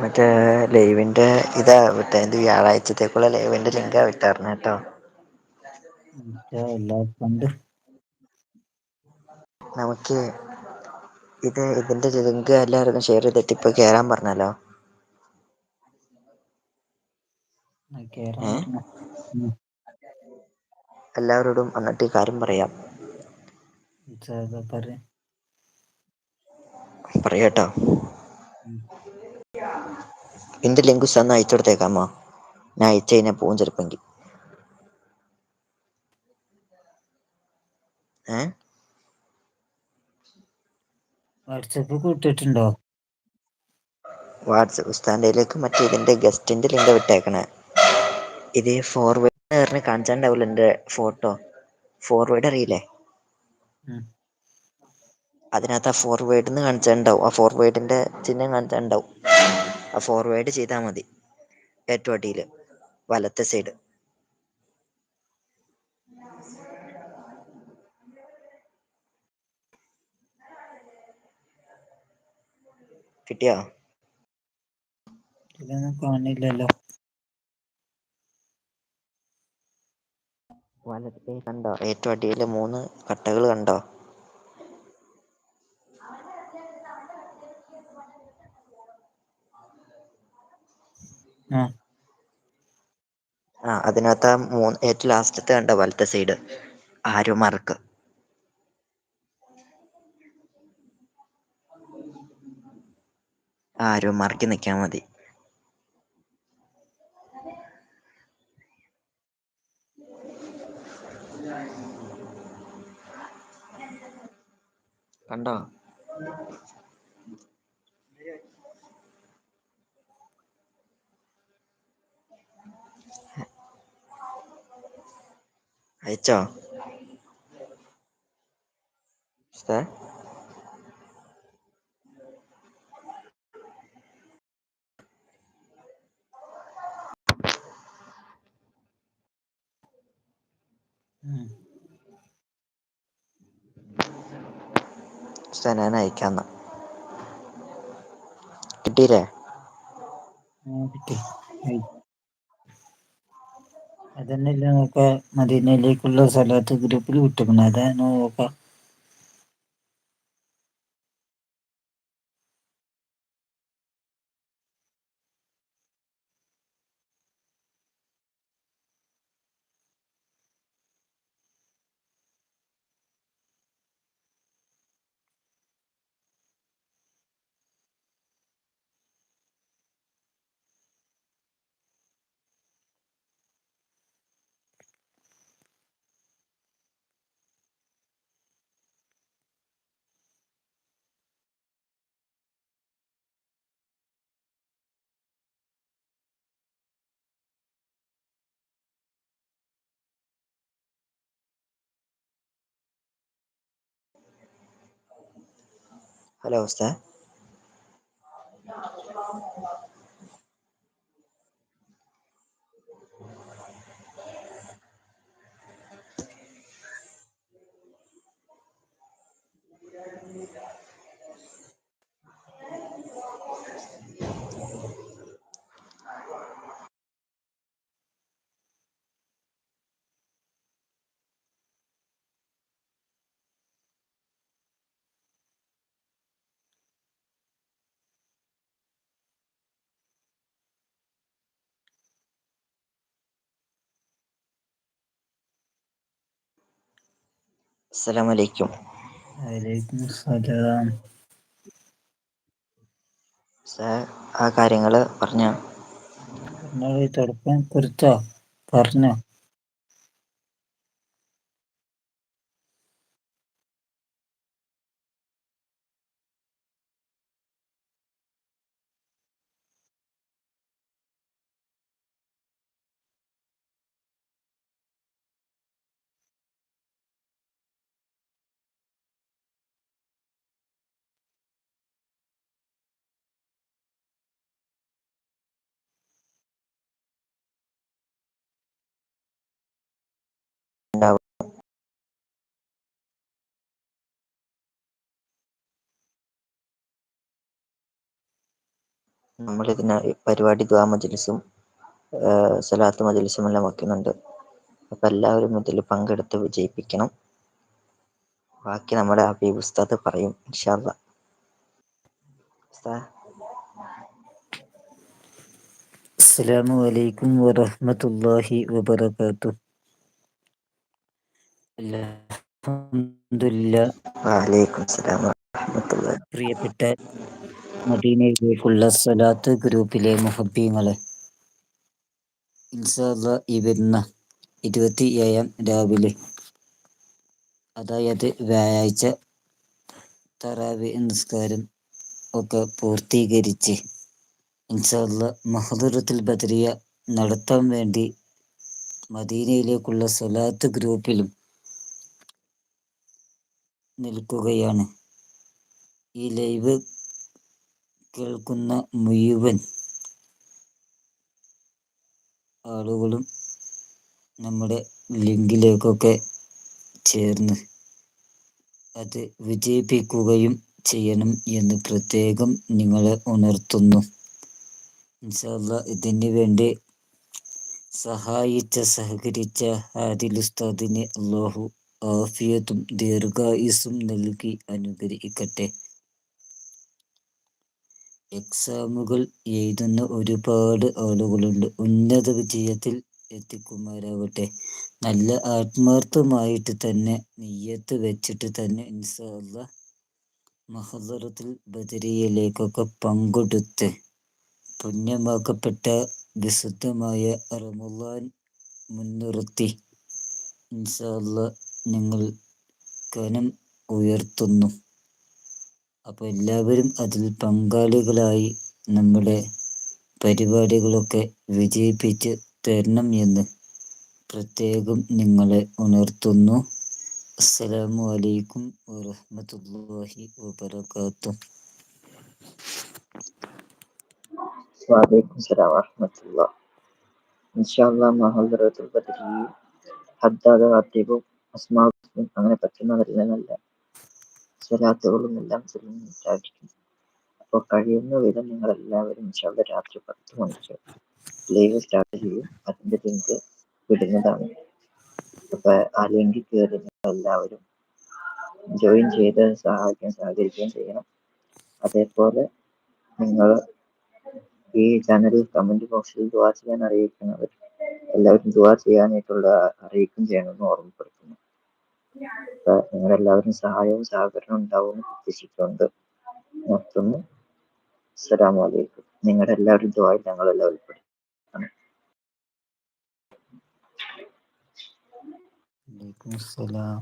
മറ്റേ ലൈവിന്റെ ഇതാ വിട്ടേ എന്ത് വ്യാഴാഴ്ചത്തേക്കുള്ള ലൈവിന്റെ ലിങ്കാ വിട്ടാർന്ന കേട്ടോ. നമുക്ക് ഇത് ഇതിന്റെ ലിങ്ക് എല്ലാവർക്കും ഷെയർ ചെയ്തിട്ട് ഇപ്പൊ കേറാൻ പറഞ്ഞാലോ ആഹ് കേറാൻ ഏ പറഞ്ഞോ ഉം എല്ലാവരോടും എന്നിട്ട് കാര്യം പറയാം. പറയട്ടോ. എന്റെ പറ പറയാട്ടോ അയച്ചു കൊടുത്തേക്കാമോ ഞാൻ അയച്ചു കഴിഞ്ഞാ പോവും ചെറുപ്പെങ്കിൽ വാട്സപ്പ് കൂട്ടിട്ടുണ്ടോ വാട്സ്ആപ്പ് ഉസ്താദിന്റെലേക്ക് മറ്റേ ഇതിന്റെ ഗസ്റ്റിന്റെ ലിങ്ക് വിട്ടേക്കണേ. ഇത് ഫോർവേഡ് കാണിച്ചാണ്ടാവില്ല എന്റെ ഫോട്ടോ ഫോർവേഡ് അറിയില്ലേ? അതിനകത്ത് ആ ഫോർവേഡ്ന്ന് കാണിച്ചാണ്ടാവും ആ ഫോർവേഡിന്റെ ചിഹ്നം കാണിച്ചാണ്ടാവും ആ ഫോർവേഡ് ചെയ്താ മതി. ഏറ്റവും അടീൽ വലത്തെ സൈഡ് കിട്ടിയോ? കാണില്ലല്ലോ വലത്തേ കണ്ടോ? ഏറ്റവും അടിയിൽ മൂന്ന് കട്ടകൾ കണ്ടോ? ആ. അതിനകത്ത് ആ മൂന്ന് ഏറ്റവും ലാസ്റ്റത്തെ കണ്ടോ? വലത്തെ സൈഡ്. ആരും മാർക്ക് ആരും മാർക്കി നിൽക്കാൻ മതി. കണ്ടോ അയച്ചോ ഉസ്താദേ ഞാൻ അയക്കാന്നാ. കിട്ടിയില്ലേ? അതന്നെ മദീനയിലേക്കുള്ള സ്ഥലത്ത് ഗ്രൂപ്പിൽ വിട്ട്ക്കണു. അതാ നോക്കാ. ভালো অবস্থা। ഉസ്താദേ ആ കാര്യങ്ങൾ പറഞ്ഞോ. തുടക്കം കുറിച്ചോ? പറഞ്ഞോ. നമ്മളിതിനെ പരിപാടി ദ്വാ മജ്ലിസും സലാത്ത് മജ്ലിസും എല്ലാം വെക്കുന്നുണ്ട്. അപ്പോൾ എല്ലാവരും ഇതിൽ പങ്കെടുത്ത് വിജയിപ്പിക്കണം. ബാക്കി നമ്മുടെ ഹബീബ് ഉസ്താദ് പറയും ഇൻഷാ അല്ലാഹ് ഉസ്താദ്. അസ്സലാമു അലൈക്കും വറഹ്മത്തുള്ളാഹി വബറകാതുഹു. അൽഹംദുലില്ലാഹ്. വഅലൈക്കും സലാം വറഹ്മത്തുള്ളാഹി പ്രിയപ്പെട്ട മദീനയിലേക്കുള്ള സലാത്ത് ഗ്രൂപ്പിലെ മുഹബീങ്ങളെ ഇൻഷാ അല്ലാഹ് ഈ ഇരുപത്തി ഏഴാം രാവിലെ. അതായത് വ്യാഴാഴ്ച തറാവി നിസ്കാരം ഒക്കെ പൂർത്തീകരിച്ച് ഇൻഷാ അല്ലാഹ് മഹ്ദറത്തുൽ ബദറിയ നടത്താൻ വേണ്ടി മദീനയിലേക്കുള്ള സലാത്ത് ഗ്രൂപ്പിലും നിൽക്കുകയാണ്. ഈ ലൈവ് കേൾക്കുന്ന മുഴുവൻ ആളുകളും നമ്മുടെ ലിങ്കിലേക്കൊക്കെ ചേർന്ന് അത് വിജയിപ്പിക്കുകയും ചെയ്യണം എന്ന് പ്രത്യേകം നിങ്ങളെ ഉണർത്തുന്നു. ഇൻഷാ അല്ലാഹ് ഇതിന് വേണ്ടി സഹായിച്ച സഹകരിച്ച ഹാദിൽ ഉസ്താദിനെ അള്ളാഹു ആഫിയത്തും ദീർഘായുസും നൽകി അനുഗ്രഹിക്കട്ടെ. എക്സാമുകൾ എഴുതുന്ന ഒരുപാട് ആളുകളുണ്ട്. ഉന്നത വിജയത്തിൽ എത്തിക്കുമാരാവട്ടെ നല്ല ആത്മാർത്ഥമായിട്ട് തന്നെ നെയ്യത്ത് വെച്ചിട്ട് തന്നെ ഇൻഷാ മഹദറത്തിൽ ബദരിയയിലേക്കൊക്കെ പങ്കെടുത്ത് പുണ്യമാക്കപ്പെട്ട വിശുദ്ധമായ റമുലാൻ മുൻനിർത്തി ഇൻഷാ അല്ലാഹ് നിങ്ങൾ കനം ഉയർത്തുന്നു. അപ്പോൾ എല്ലാവരും അതിൽ പങ്കാളികളായി നമ്മുടെ പരിപാടികളൊക്കെ വിജയിപ്പിച്ച് തരണം എന്ന് പ്രത്യേകം നിങ്ങളെ ഉണർത്തുന്നു. അസ്സലാമു അലൈക്കും വറഹ്മത്തുള്ളാഹി വബറകാതുഹു വാലൈക്കും സലാം വറഹ്മത്തുള്ളാഹ് ഇൻഷാ അല്ലാഹ് മഹദറത്തുൽ ബദരിയയിൽ ഹദ്ദാദ ഖത്തീബും അസ്മാഉം അങ്ങനെ പറ്റുന്നവരിൽ നല്ല സ്വലാത്തുകളും എല്ലാം ചൊല്ലുന്നുണ്ടായിരിക്കും അപ്പോൾ കഴിയുന്ന വിധം നിങ്ങൾ എല്ലാവരും ഇൻഷാ അല്ലാഹ് രാത്രി പത്ത് മണിക്ക് ലൈവ് സ്റ്റാർട്ട് ചെയ്യും. അതിന്റെ ലിങ്ക് വിടുന്നതാണ്. അപ്പൊ ആ ലിങ്കിൽ കയറി എല്ലാവരും ജോയിൻ ചെയ്ത് സഹായിക്കാൻ സഹകരിക്കുകയും ചെയ്യണം. അതേപോലെ നിങ്ങൾ ഈ ചാനലിൽ കമന്റ് ബോക്സിൽ ദുവാ ചെയ്യാൻ അറിയിക്കുന്നവർ എല്ലാവരും ദുവാ ചെയ്യാനായിട്ടുള്ള അറിയിക്കും ചെയ്യണമെന്ന് ഓർമ്മപ്പെടുത്തുന്നു. അപ്പൊ നിങ്ങളെല്ലാവരും സഹായവും സഹകരണവും ഉണ്ടാവുമെന്ന് പ്രതീക്ഷിച്ചുകൊണ്ട് നിർത്തുന്നു. അസ്സലാമു അലൈക്കും. നിങ്ങളുടെ എല്ലാവരും ദ്വായി ഞങ്ങളെല്ലാം ഉൾപ്പെടും വലൈക്കും അസ്സലാം.